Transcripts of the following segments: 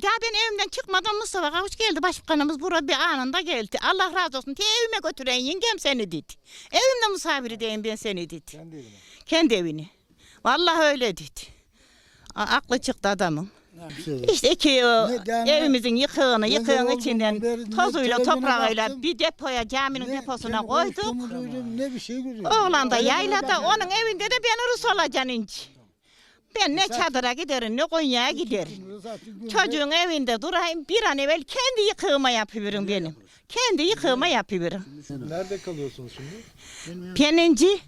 Ya ben evimden çıkmadan Mustafa Kavuş geldi. Başkanımız burada bir anında geldi. Allah razı olsun. Te evime götüren yengem seni dedi. Evimde misafir edeyim ben seni dedi. Kendi evine. Kendi evini. Vallahi öyle dedi. A- aklı çıktı adamın. İşte ki o Ne evimizin yıkığını, Ne yıkığın içinden tozuyla toprağıyla baktım, bir depoya caminin deposuna koyduk. ne bir şey görüyorum. Oğlan da yaylada bakıyorum. onun evinde de ben Rus olacaksın inci. Ben ne çadıra giderim ne Konya'ya giderim. Çocuğun evinde durayım bir an evvel kendi yıkığıma yapıveririm benim. Kendi yıkığıma yapıveririm. Nerede kalıyorsunuz şimdi? Peninci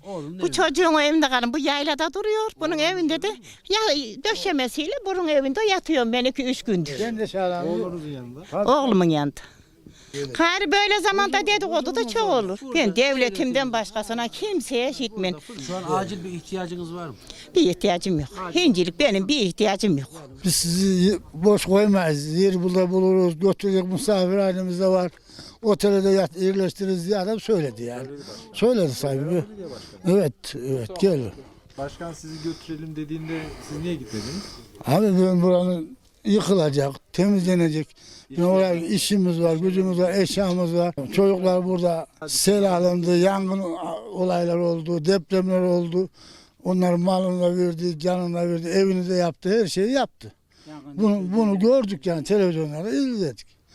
bu çocuğun evinde kalın. Bu yaylada duruyor. Bunun evinde de ya döşemesiyle bunun evinde yatıyorum ben iki üç gündür. Ben de çağıran Oğlunuzun yanında. Oğlumun yanında. Gari böyle zamanda dedikodu da çok olur. Ben devletimden başkasına kimseye işitmem. Şu an acil bir ihtiyacınız var mı? Bir ihtiyacım yok. Hincilik benim bir ihtiyacım yok. Biz sizi boş koymayız. Yer burada buluruz. Götürecek misafir halimizde var. Otele de yat, yerleştiririz diye adam söyledi yani. Söyledi sahibi. Evet, evet gel. Başkan sizi götürelim dediğinde siz niye gitmediniz? Abi ben buranın yıkılacak, temizlenecek. Ben oraya işimiz var, gücümüz var, eşyamız var. Çocuklar burada sel alındı, yangın olaylar oldu, depremler oldu. Onlar malını verdi, canını verdi, evini de yaptı, her şeyi yaptı. Bunu, bunu gördük yani televizyonlarda izledik.